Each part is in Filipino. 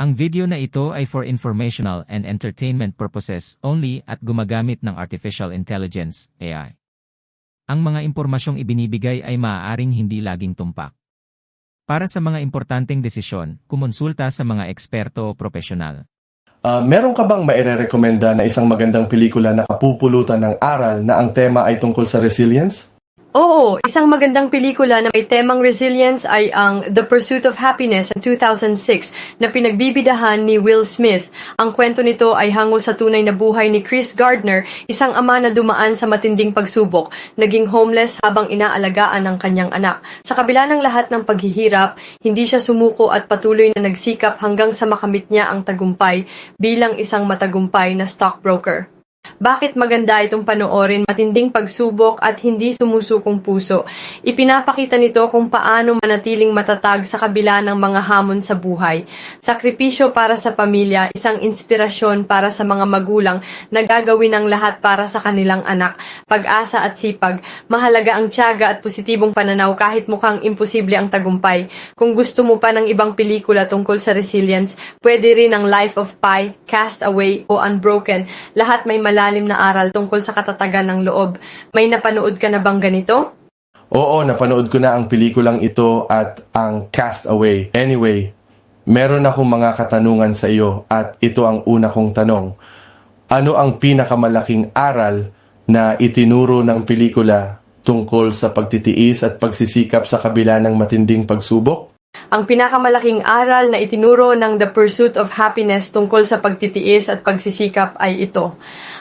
Ang video na ito ay for informational and entertainment purposes only at gumagamit ng Artificial Intelligence, AI. Ang mga impormasyong ibinibigay ay maaaring hindi laging tumpak. Para sa mga importanteng desisyon, kumonsulta sa mga eksperto o profesional. Ah, meron ka bang maire-recommenda na isang magandang pelikula na kapupulutan ng aral na ang tema ay tungkol sa resilience? Oo, isang magandang pelikula na may temang resilience ay ang The Pursuit of Happiness ng 2006 na pinagbibidahan ni Will Smith. Ang kwento nito ay hango sa tunay na buhay ni Chris Gardner, isang ama na dumaan sa matinding pagsubok, naging homeless habang inaalagaan ng kanyang anak. Sa kabila ng lahat ng paghihirap, hindi siya sumuko at patuloy na nagsikap hanggang sa makamit niya ang tagumpay bilang isang matagumpay na stockbroker. Bakit maganda itong panoorin matinding pagsubok at hindi sumusukong puso? Ipinapakita nito kung paano manatiling matatag sa kabila ng mga hamon sa buhay. Sakripisyo para sa pamilya, isang inspirasyon para sa mga magulang na gagawin ang lahat para sa kanilang anak. Pag-asa at sipag, mahalaga ang tiyaga at positibong pananaw kahit mukhang imposible ang tagumpay. Kung gusto mo pa ng ibang pelikula tungkol sa resilience, pwede rin ang Life of Pi, Cast Away o Unbroken. Lahat may malalim na aral tungkol sa katatagan ng loob. May napanood ka na bang ganito? Oo, napanood ko na ang pelikulang ito at ang Castaway. Anyway, meron akong mga katanungan sa iyo at ito ang una kong tanong. Ano ang pinakamalaking aral na itinuro ng pelikula tungkol sa pagtitiis at pagsisikap sa kabila ng matinding pagsubok? Ang pinakamalaking aral na itinuro ng The Pursuit of Happiness tungkol sa pagtitiis at pagsisikap ay ito.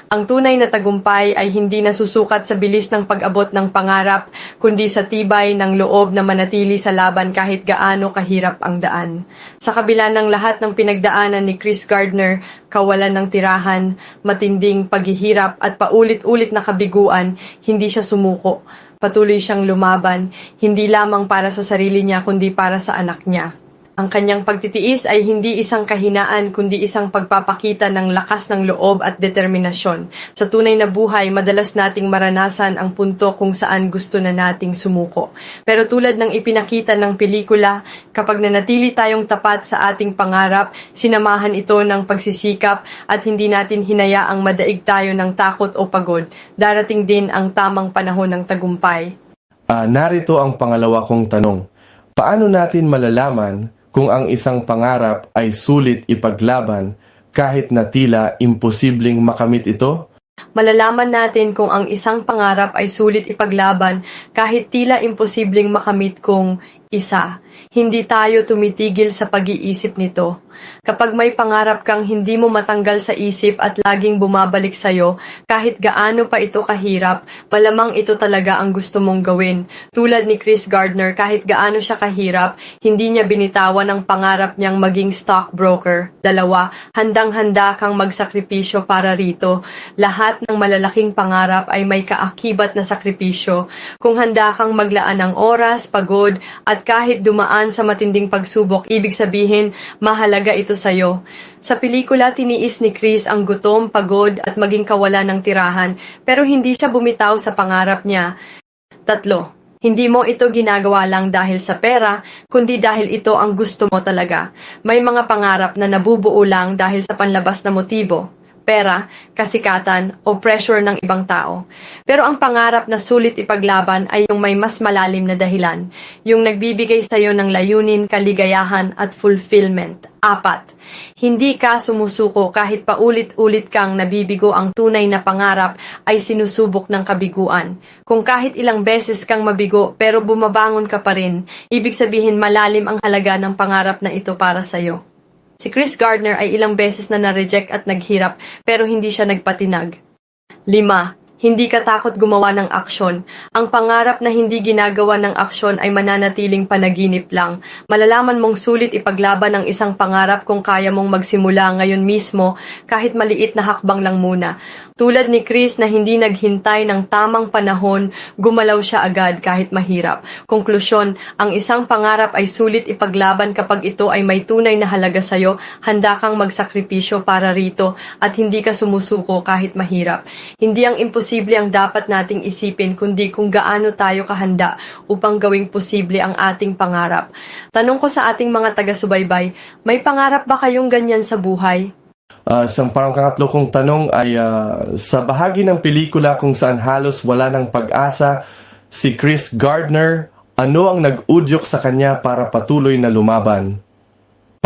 Ang tunay na tagumpay ay hindi nasusukat sa bilis ng pag-abot ng pangarap, kundi sa tibay ng loob na manatili sa laban kahit gaano kahirap ang daan. Sa kabila ng lahat ng pinagdaanan ni Chris Gardner, kawalan ng tirahan, matinding paghihirap at paulit-ulit na kabiguan, hindi siya sumuko. Patuloy siyang lumaban, hindi lamang para sa sarili niya kundi para sa anak niya. Ang kanyang pagtitiis ay hindi isang kahinaan kundi isang pagpapakita ng lakas ng loob at determinasyon. Sa tunay na buhay, madalas nating maranasan ang punto kung saan gusto na nating sumuko. Pero tulad ng ipinakita ng pelikula, kapag nanatili tayong tapat sa ating pangarap, sinamahan ito ng pagsisikap at hindi natin hinayaang madaig tayo ng takot o pagod, darating din ang tamang panahon ng tagumpay. Ah, narito ang pangalawa kong tanong. Paano natin malalaman kung ang isang pangarap ay sulit ipaglaban kahit na tila imposibleng makamit ito? Malalaman natin kung ang isang pangarap ay sulit ipaglaban kahit tila imposibleng makamit kung isa. Hindi tayo tumitigil sa pag-iisip nito. Kapag may pangarap kang hindi mo matanggal sa isip at laging bumabalik sa'yo, kahit gaano pa ito kahirap, malamang ito talaga ang gusto mong gawin. Tulad ni Chris Gardner, kahit gaano siya kahirap, hindi niya binitawan ang pangarap niyang maging stockbroker. Dalawa, handang-handa kang magsakripisyo para rito. Lahat ng malalaking pangarap ay may kaakibat na sakripisyo. Kung handa kang maglaan ng oras, pagod, at kahit dumaan sa matinding pagsubok, ibig sabihin, mahalaga ito sa'yo. Sa pelikula, tiniis ni Chris ang gutom, pagod, at maging kawalan ng tirahan, pero hindi siya bumitaw sa pangarap niya. Tatlo, hindi mo ito ginagawa lang dahil sa pera, kundi dahil ito ang gusto mo talaga. May mga pangarap na nabubuo lang dahil sa panlabas na motibo pera, kasikatan, o pressure ng ibang tao. Pero ang pangarap na sulit ipaglaban ay yung may mas malalim na dahilan, yung nagbibigay sa iyo ng layunin, kaligayahan, at fulfillment. Apat, hindi ka sumusuko kahit paulit-ulit kang nabibigo ang tunay na pangarap ay sinusubok ng kabiguan. Kung kahit ilang beses kang mabigo pero bumabangon ka pa rin, ibig sabihin malalim ang halaga ng pangarap na ito para sa iyo. Si Chris Gardner ay ilang beses na na-reject at naghirap pero hindi siya nagpatinag. 5. Hindi ka takot gumawa ng aksyon. Ang pangarap na hindi ginagawa ng aksyon ay mananatiling panaginip lang. Malalaman mong sulit ipaglaban ang isang pangarap kung kaya mong magsimula ngayon mismo kahit maliit na hakbang lang muna. Tulad ni Chris na hindi naghintay ng tamang panahon, gumalaw siya agad kahit mahirap. Konklusyon, ang isang pangarap ay sulit ipaglaban kapag ito ay may tunay na halaga sa'yo, handa kang magsakripisyo para rito at hindi ka sumusuko kahit mahirap. Hindi ang imposible ang dapat nating isipin kundi kung gaano tayo kahanda upang gawing posible ang ating pangarap. Tanong ko sa ating mga taga-subaybay, may pangarap ba kayong ganyan sa buhay? Uh, isang parang kangatlo kong tanong ay ah, sa bahagi ng pelikula kung saan halos wala ng pag-asa, si Chris Gardner, ano ang nag-udyok sa kanya para patuloy na lumaban?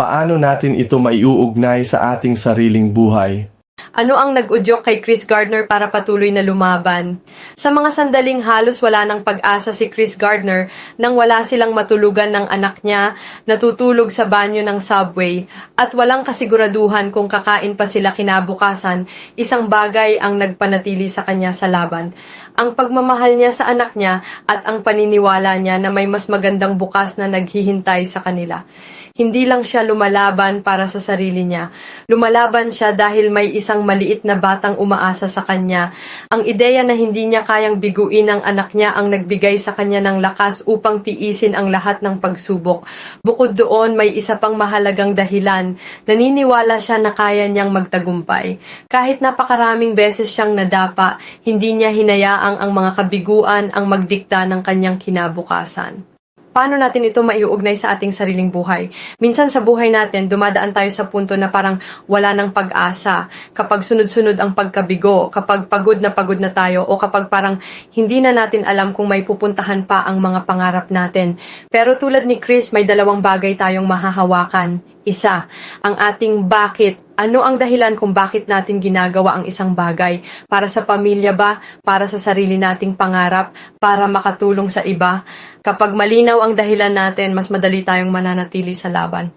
Paano natin ito maiuugnay sa ating sariling buhay? Ano ang nag-udyok kay Chris Gardner para patuloy na lumaban? Sa mga sandaling halos wala ng pag-asa si Chris Gardner nang wala silang matulugan ng anak niya, natutulog sa banyo ng subway, at walang kasiguraduhan kung kakain pa sila kinabukasan, isang bagay ang nagpanatili sa kanya sa laban. Ang pagmamahal niya sa anak niya at ang paniniwala niya na may mas magandang bukas na naghihintay sa kanila. Hindi lang siya lumalaban para sa sarili niya. Lumalaban siya dahil may isang maliit na batang umaasa sa kanya. Ang ideya na hindi niya kayang biguin ang anak niya ang nagbigay sa kanya ng lakas upang tiisin ang lahat ng pagsubok. Bukod doon, may isa pang mahalagang dahilan. Naniniwala siya na kaya niyang magtagumpay. Kahit napakaraming beses siyang nadapa, hindi niya hinayaang ang mga kabiguan ang magdikta ng kanyang kinabukasan paano natin ito maiuugnay sa ating sariling buhay. Minsan sa buhay natin, dumadaan tayo sa punto na parang wala ng pag-asa. Kapag sunod-sunod ang pagkabigo, kapag pagod na pagod na tayo, o kapag parang hindi na natin alam kung may pupuntahan pa ang mga pangarap natin. Pero tulad ni Chris, may dalawang bagay tayong mahahawakan. Isa, ang ating bakit ano ang dahilan kung bakit natin ginagawa ang isang bagay? Para sa pamilya ba? Para sa sarili nating pangarap? Para makatulong sa iba? Kapag malinaw ang dahilan natin, mas madali tayong mananatili sa laban.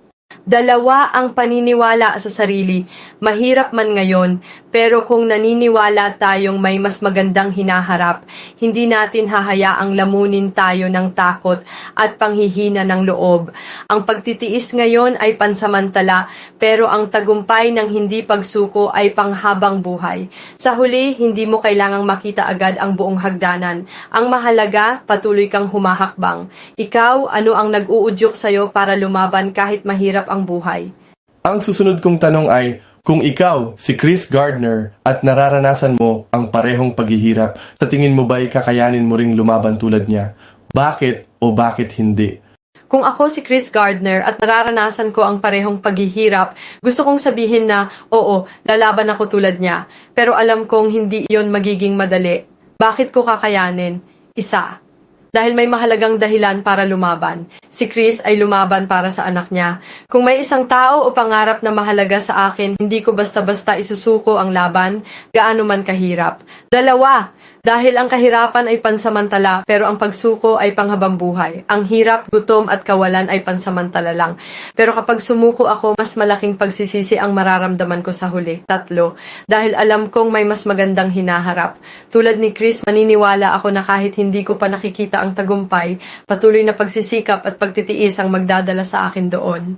Dalawa ang paniniwala sa sarili. Mahirap man ngayon, pero kung naniniwala tayong may mas magandang hinaharap, hindi natin hahayaang lamunin tayo ng takot at panghihina ng loob. Ang pagtitiis ngayon ay pansamantala, pero ang tagumpay ng hindi pagsuko ay panghabang buhay. Sa huli, hindi mo kailangang makita agad ang buong hagdanan. Ang mahalaga, patuloy kang humahakbang. Ikaw, ano ang nag-uudyok sa'yo para lumaban kahit mahirap ang buhay? Ang susunod kong tanong ay, kung ikaw, si Chris Gardner, at nararanasan mo ang parehong paghihirap, sa tingin mo ba'y kakayanin mo ring lumaban tulad niya? Bakit o bakit hindi? Kung ako si Chris Gardner at nararanasan ko ang parehong paghihirap, gusto kong sabihin na, oo, lalaban ako tulad niya. Pero alam kong hindi iyon magiging madali. Bakit ko kakayanin? Isa, dahil may mahalagang dahilan para lumaban. Si Chris ay lumaban para sa anak niya. Kung may isang tao o pangarap na mahalaga sa akin, hindi ko basta-basta isusuko ang laban, gaano man kahirap. Dalawa, dahil ang kahirapan ay pansamantala, pero ang pagsuko ay panghabang buhay. Ang hirap, gutom at kawalan ay pansamantala lang. Pero kapag sumuko ako, mas malaking pagsisisi ang mararamdaman ko sa huli. Tatlo, dahil alam kong may mas magandang hinaharap. Tulad ni Chris, maniniwala ako na kahit hindi ko pa nakikita ang tagumpay, patuloy na pagsisikap at pagtitiis ang magdadala sa akin doon.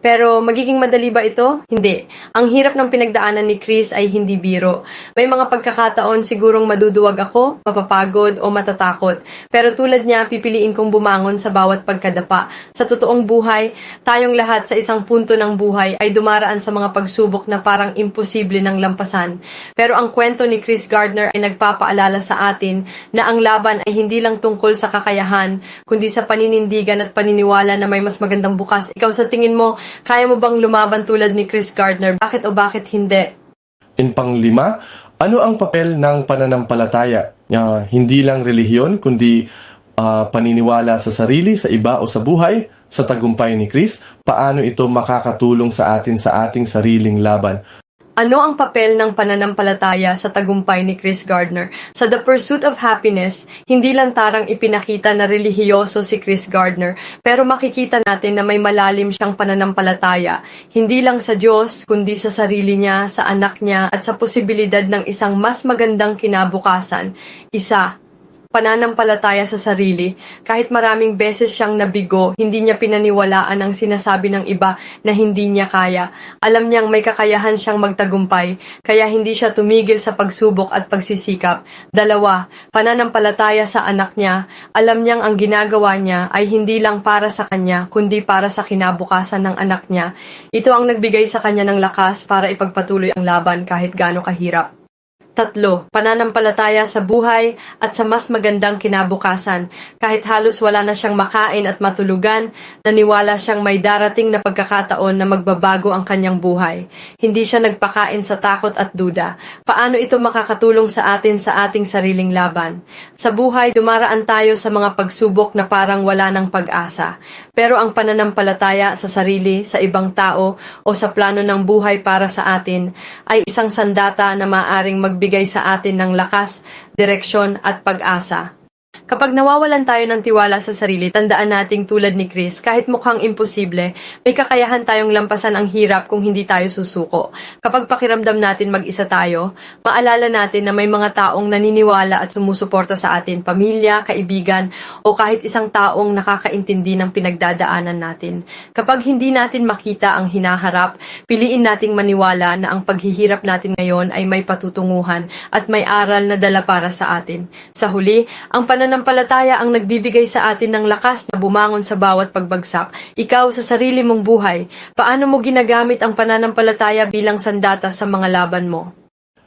Pero magiging madali ba ito? Hindi. Ang hirap ng pinagdaanan ni Chris ay hindi biro. May mga pagkakataon sigurong maduduwag ako, mapapagod o matatakot. Pero tulad niya, pipiliin kong bumangon sa bawat pagkadapa. Sa totoong buhay, tayong lahat sa isang punto ng buhay ay dumaraan sa mga pagsubok na parang imposible ng lampasan. Pero ang kwento ni Chris Gardner ay nagpapaalala sa atin na ang laban ay hindi lang tungkol sa kakayahan, kundi sa paninindigan at paniniwala na may mas magandang bukas. Ikaw sa tingin mo, kaya mo bang lumaban tulad ni Chris Gardner? Bakit o bakit hindi? In panglima, ano ang papel ng pananampalataya? Ah, hindi lang relihiyon, kundi ah, paniniwala sa sarili, sa iba o sa buhay, sa tagumpay ni Chris, paano ito makakatulong sa atin sa ating sariling laban? Ano ang papel ng pananampalataya sa tagumpay ni Chris Gardner? Sa The Pursuit of Happiness, hindi lang tarang ipinakita na relihiyoso si Chris Gardner, pero makikita natin na may malalim siyang pananampalataya, hindi lang sa Diyos, kundi sa sarili niya, sa anak niya, at sa posibilidad ng isang mas magandang kinabukasan. Isa, pananampalataya sa sarili. Kahit maraming beses siyang nabigo, hindi niya pinaniwalaan ang sinasabi ng iba na hindi niya kaya. Alam niyang may kakayahan siyang magtagumpay, kaya hindi siya tumigil sa pagsubok at pagsisikap. Dalawa, pananampalataya sa anak niya. Alam niyang ang ginagawa niya ay hindi lang para sa kanya, kundi para sa kinabukasan ng anak niya. Ito ang nagbigay sa kanya ng lakas para ipagpatuloy ang laban kahit gaano kahirap. Tatlo, pananampalataya sa buhay at sa mas magandang kinabukasan. Kahit halos wala na siyang makain at matulugan, naniwala siyang may darating na pagkakataon na magbabago ang kanyang buhay. Hindi siya nagpakain sa takot at duda. Paano ito makakatulong sa atin sa ating sariling laban? Sa buhay, dumaraan tayo sa mga pagsubok na parang wala ng pag-asa. Pero ang pananampalataya sa sarili, sa ibang tao, o sa plano ng buhay para sa atin ay isang sandata na maaring magbigay sa atin ng lakas, direksyon at pag-asa. Kapag nawawalan tayo ng tiwala sa sarili, tandaan nating tulad ni Chris, kahit mukhang imposible, may kakayahan tayong lampasan ang hirap kung hindi tayo susuko. Kapag pakiramdam natin mag-isa tayo, maalala natin na may mga taong naniniwala at sumusuporta sa atin, pamilya, kaibigan, o kahit isang taong nakakaintindi ng pinagdadaanan natin. Kapag hindi natin makita ang hinaharap, piliin nating maniwala na ang paghihirap natin ngayon ay may patutunguhan at may aral na dala para sa atin. Sa huli, ang pananampalataya ang nagbibigay sa atin ng lakas na bumangon sa bawat pagbagsak. Ikaw sa sarili mong buhay, paano mo ginagamit ang pananampalataya bilang sandata sa mga laban mo?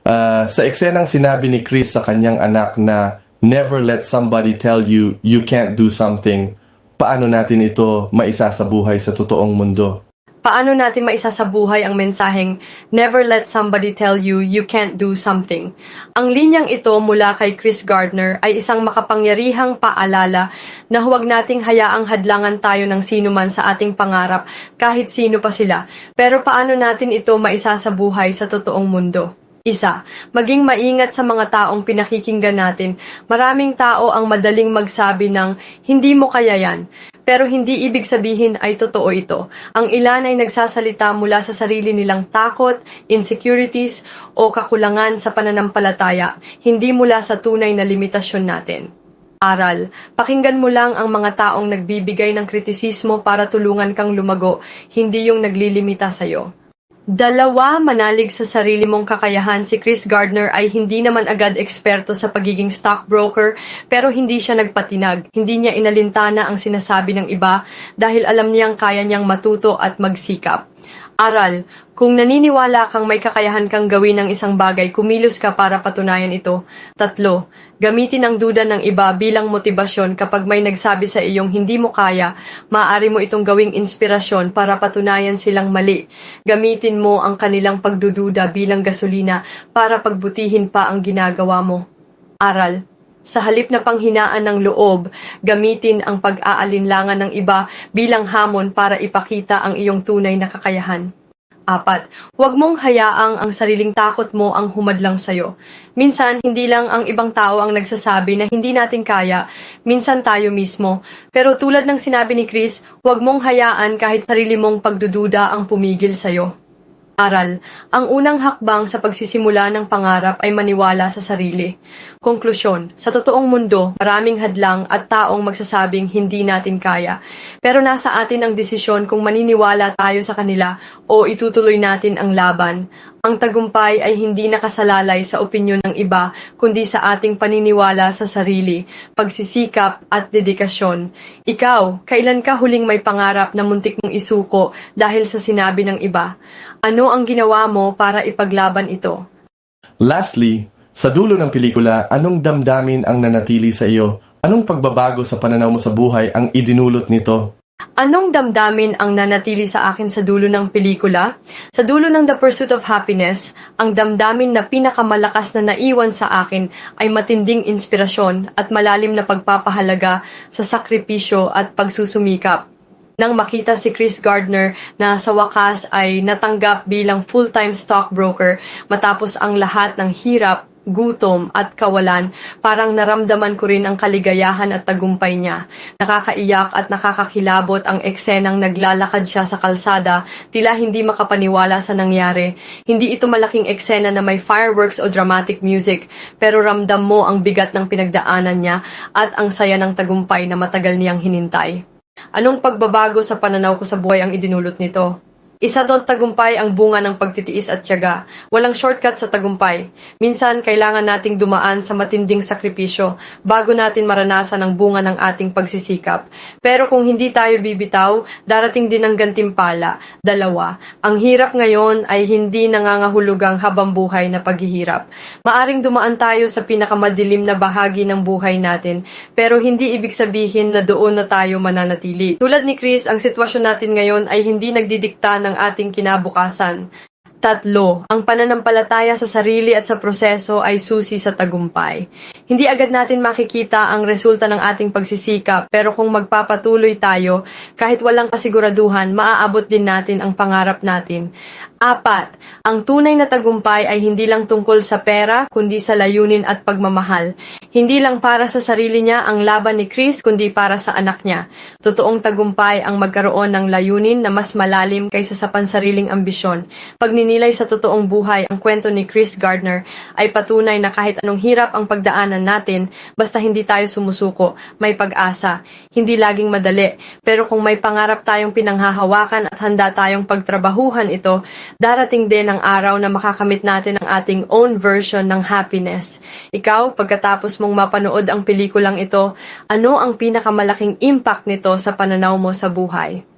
Ah, sa eksenang sinabi ni Chris sa kanyang anak na never let somebody tell you you can't do something, paano natin ito maisasabuhay sa totoong mundo? Paano natin maisasabuhay ang mensaheng Never let somebody tell you you can't do something? Ang linyang ito mula kay Chris Gardner ay isang makapangyarihang paalala na huwag nating hayaang hadlangan tayo ng sino man sa ating pangarap kahit sino pa sila. Pero paano natin ito maisasabuhay sa totoong mundo? Isa, maging maingat sa mga taong pinakikinggan natin. Maraming tao ang madaling magsabi ng, hindi mo kaya yan. Pero hindi ibig sabihin ay totoo ito. Ang ilan ay nagsasalita mula sa sarili nilang takot, insecurities, o kakulangan sa pananampalataya, hindi mula sa tunay na limitasyon natin. Aral, pakinggan mo lang ang mga taong nagbibigay ng kritisismo para tulungan kang lumago, hindi yung naglilimita sa'yo. Dalawa, manalig sa sarili mong kakayahan. Si Chris Gardner ay hindi naman agad eksperto sa pagiging stockbroker pero hindi siya nagpatinag. Hindi niya inalintana ang sinasabi ng iba dahil alam niyang kaya niyang matuto at magsikap. Aral, kung naniniwala kang may kakayahan kang gawin ng isang bagay, kumilos ka para patunayan ito. Tatlo, gamitin ang duda ng iba bilang motibasyon kapag may nagsabi sa iyong hindi mo kaya, maaari mo itong gawing inspirasyon para patunayan silang mali. Gamitin mo ang kanilang pagdududa bilang gasolina para pagbutihin pa ang ginagawa mo. Aral, sa halip na panghinaan ng loob, gamitin ang pag-aalinlangan ng iba bilang hamon para ipakita ang iyong tunay na kakayahan. Apat, huwag mong hayaang ang sariling takot mo ang humadlang sa'yo. Minsan, hindi lang ang ibang tao ang nagsasabi na hindi natin kaya, minsan tayo mismo. Pero tulad ng sinabi ni Chris, huwag mong hayaan kahit sarili mong pagdududa ang pumigil sa'yo. Aral, ang unang hakbang sa pagsisimula ng pangarap ay maniwala sa sarili. Konklusyon, sa totoong mundo, maraming hadlang at taong magsasabing hindi natin kaya. Pero nasa atin ang desisyon kung maniniwala tayo sa kanila o itutuloy natin ang laban. Ang tagumpay ay hindi nakasalalay sa opinyon ng iba, kundi sa ating paniniwala sa sarili, pagsisikap at dedikasyon. Ikaw, kailan ka huling may pangarap na muntik mong isuko dahil sa sinabi ng iba? Ano ang ginawa mo para ipaglaban ito? Lastly, sa dulo ng pelikula, anong damdamin ang nanatili sa iyo? Anong pagbabago sa pananaw mo sa buhay ang idinulot nito? Anong damdamin ang nanatili sa akin sa dulo ng pelikula? Sa dulo ng The Pursuit of Happiness, ang damdamin na pinakamalakas na naiwan sa akin ay matinding inspirasyon at malalim na pagpapahalaga sa sakripisyo at pagsusumikap. Nang makita si Chris Gardner na sa wakas ay natanggap bilang full-time stockbroker matapos ang lahat ng hirap, gutom at kawalan, parang naramdaman ko rin ang kaligayahan at tagumpay niya. Nakakaiyak at nakakakilabot ang eksenang naglalakad siya sa kalsada, tila hindi makapaniwala sa nangyari. Hindi ito malaking eksena na may fireworks o dramatic music, pero ramdam mo ang bigat ng pinagdaanan niya at ang saya ng tagumpay na matagal niyang hinintay. Anong pagbabago sa pananaw ko sa buhay ang idinulot nito? Isa doon tagumpay ang bunga ng pagtitiis at tiyaga. Walang shortcut sa tagumpay. Minsan, kailangan nating dumaan sa matinding sakripisyo bago natin maranasan ang bunga ng ating pagsisikap. Pero kung hindi tayo bibitaw, darating din ang gantimpala. Dalawa, ang hirap ngayon ay hindi nangangahulugang habang buhay na paghihirap. Maaring dumaan tayo sa pinakamadilim na bahagi ng buhay natin, pero hindi ibig sabihin na doon na tayo mananatili. Tulad ni Chris, ang sitwasyon natin ngayon ay hindi nagdidikta ng ating kinabukasan. Tatlo, ang pananampalataya sa sarili at sa proseso ay susi sa tagumpay. Hindi agad natin makikita ang resulta ng ating pagsisikap, pero kung magpapatuloy tayo, kahit walang kasiguraduhan, maaabot din natin ang pangarap natin. Apat, ang tunay na tagumpay ay hindi lang tungkol sa pera, kundi sa layunin at pagmamahal. Hindi lang para sa sarili niya ang laban ni Chris, kundi para sa anak niya. Totoong tagumpay ang magkaroon ng layunin na mas malalim kaysa sa pansariling ambisyon. Pag ninilay sa totoong buhay ang kwento ni Chris Gardner, ay patunay na kahit anong hirap ang pagdaanan natin, basta hindi tayo sumusuko, may pag-asa. Hindi laging madali, pero kung may pangarap tayong pinanghahawakan at handa tayong pagtrabahuhan ito, darating din ang araw na makakamit natin ang ating own version ng happiness. Ikaw, pagkatapos mong mapanood ang pelikulang ito, ano ang pinakamalaking impact nito sa pananaw mo sa buhay?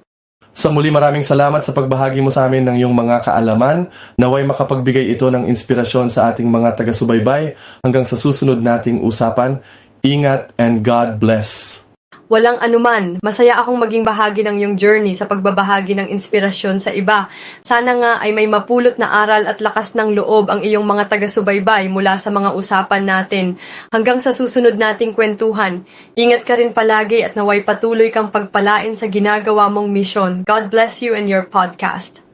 Sa muli maraming salamat sa pagbahagi mo sa amin ng iyong mga kaalaman. Naway makapagbigay ito ng inspirasyon sa ating mga taga-subaybay. Hanggang sa susunod nating usapan, ingat and God bless. Walang anuman, masaya akong maging bahagi ng iyong journey sa pagbabahagi ng inspirasyon sa iba. Sana nga ay may mapulot na aral at lakas ng loob ang iyong mga taga-subaybay mula sa mga usapan natin. Hanggang sa susunod nating kwentuhan, ingat ka rin palagi at naway patuloy kang pagpalain sa ginagawa mong misyon. God bless you and your podcast.